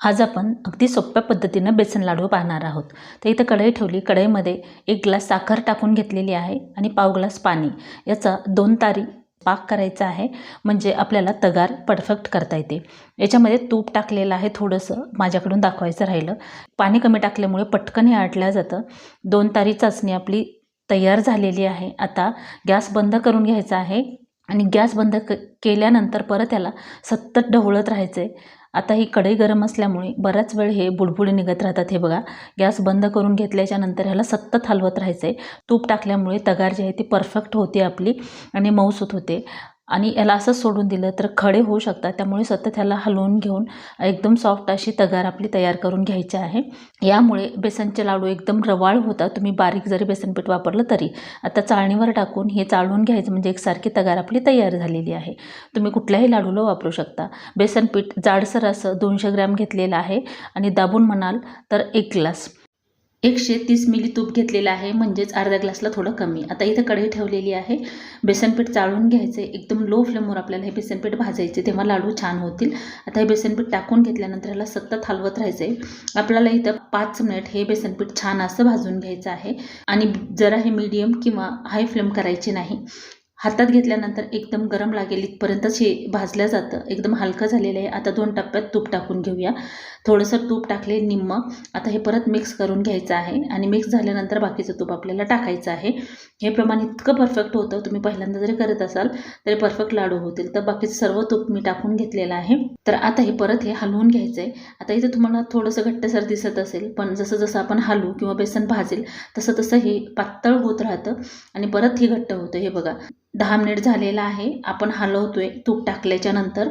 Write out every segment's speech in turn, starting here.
आज आपण अगदी सोप्या पद्धतीनं बेसन लाडू पाहणार आहोत. तर इथं कढई ठेवली. कढईमध्ये एक ग्लास साखर टाकून घेतलेली आहे आणि पाव ग्लास पाणी. याचा दोन तारी पाक करायचा आहे. म्हणजे आपल्याला तगार परफेक्ट करता येते. याच्यामध्ये तूप टाकलेलं आहे थोडंसं. माझ्याकडून दाखवायचं राहिलं. पाणी कमी टाकल्यामुळे पटकन हे आटलं जातं. दोन तारी चाचणी आपली तयार झालेली आहे. आता गॅस बंद करून घ्यायचा आहे. आणि गॅस बंद क केल्यानंतर परत याला सतत ढवळत राहायचं आहे आता ही कढई गरम असल्यामुळे बराच वेळ हे बुडबुडे निघत राहतात. हे बघा गॅस बंद करून घेतल्याच्या नंतर ह्याला सतत हलवत राहायचं आहे तूप टाकल्यामुळे तगार जी आहे ती परफेक्ट होते आपली आणि मऊसूत होते. आणि याला असंच सोडून दिलं तर खडे होऊ शकतात. त्यामुळे सतत ह्याला हलवून घेऊन एकदम सॉफ्ट अशी तगार आपली तयार करून घ्यायची आहे. यामुळे बेसनचे लाडू एकदम रवाळ होतात. तुम्ही बारीक जरी बेसनपीठ वापरलं तरी आता चाळणीवर टाकून हे चाळून घ्यायचं म्हणजे एकसारखी तगार आपली तयार झालेली आहे. तुम्ही कुठल्याही लाडूला वापरू शकता. बेसनपीठ जाडसर असं दोनशे ग्रॅम घेतलेलं आहे आणि दाबून म्हणाल तर एक ग्लास. एकशे तीस मिली तूप घेतलेलं आहे म्हणजेच अर्ध्या ग्लासला थोडं कमी. आता इथं कढई ठेवलेली आहे. बेसनपीठ चाळून घ्यायचे एकदम लो फ्लेमवर आपल्याला हे बेसनपीठ भाजायचे. तेव्हा लाडू छान होतील. आता हे बेसनपीठ टाकून घेतल्यानंतर ह्याला सतत हलवत राहायचं आहे आपल्याला इथं पाच मिनिट हे बेसनपीठ छान असं भाजून घ्यायचं आहे. आणि जरा हे मीडियम किंवा हाय फ्लेम करायची नाही. हातात घेतल्यानंतर एकदम गरम लागेल इथपर्यंतच हे भाजलं जातं. एकदम हलकं झालेलं आहे. आता दोन टप्प्यात तूप टाकून घेऊया. थोडंसं तूप टाकले निम्म. आता हे परत मिक्स करून घ्यायचं आहे आणि मिक्स झाल्यानंतर बाकीचं तूप आपल्याला टाकायचं आहे. हे प्रमाण इतकं परफेक्ट होतं तुम्ही पहिल्यांदा जरी करत असाल तरी परफेक्ट लाडू होतील. तर बाकीचं सर्व तूप मी टाकून घेतलेलं आहे. तर आता हे परत हे हलवून घ्यायचं आहे आता इथे तुम्हाला थोडंसं घट्टसर दिसत असेल पण जसं जसं आपण हलवू किंवा बेसन भाजेल तसं तसं हे पातळ होत राहतं आणि परत हे घट्ट होतं. हे बघा दहा मिनिट झालेलं आहे. आपण हलवतोय तूप टाकल्याच्या नंतर.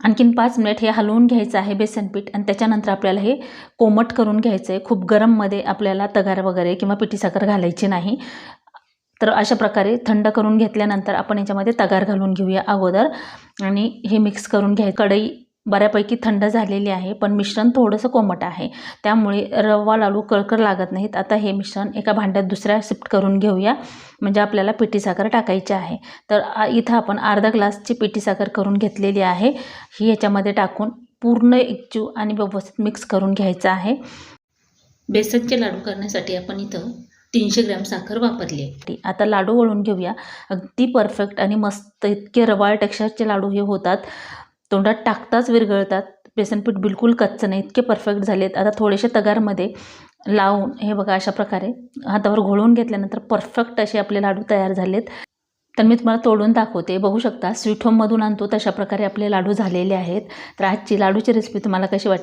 आणखीन पाच मिनिट हे हलवून घ्यायचं आहे बेसनपीठ आणि त्याच्यानंतर आपल्याला हे कोमट करून घ्यायचं आहे खूप गरममध्ये आपल्याला तगार वगैरे किंवा पिठी साखर घालायची नाही. तर अशा प्रकारे थंड करून घेतल्यानंतर आपण याच्यामध्ये तगार घालून घेऊया अगोदर. आणि हे मिक्स करून घ्याय कढई बऱ्यापैकी थंड झालेली आहे पण मिश्रण थोडंसं कोमट आहे. त्यामुळे रवा लाडू कळकळ लागत नाहीत. आता हे मिश्रण एका भांड्यात दुसऱ्या शिफ्ट करून घेऊया. म्हणजे आपल्याला पिठी साखर टाकायची आहे. तर इथं आपण अर्धा ग्लासची पिठी साखर करून घेतलेली आहे. ही याच्यामध्ये टाकून पूर्ण एकजीव आणि व्यवस्थित मिक्स करून घ्यायचं आहे. बेसनचे लाडू करण्यासाठी आपण इथं तीनशे ग्रॅम साखर वापरली आहे. आता लाडू वळून घेऊया. अगदी परफेक्ट आणि मस्त इतके रवाळ टेक्स्चरचे लाडू हे होतात. तोंडात टाकताच विरघळतात. बेसनपीठ बिलकुल कच्चं नाही. इतके परफेक्ट झालेत. आता थोडेसे तगारमध्ये लावून हे बघा अशा प्रकारे हातावर घोळून घेतल्यानंतर परफेक्ट असे आपले लाडू तयार झालेत. तर मी तुम्हाला तोडून दाखवते. बघू शकता स्वीट होममधून आणतो तशा प्रकारे आपले लाडू झालेले आहेत. तर आजची लाडूची रेसिपी तुम्हाला कशी वाटते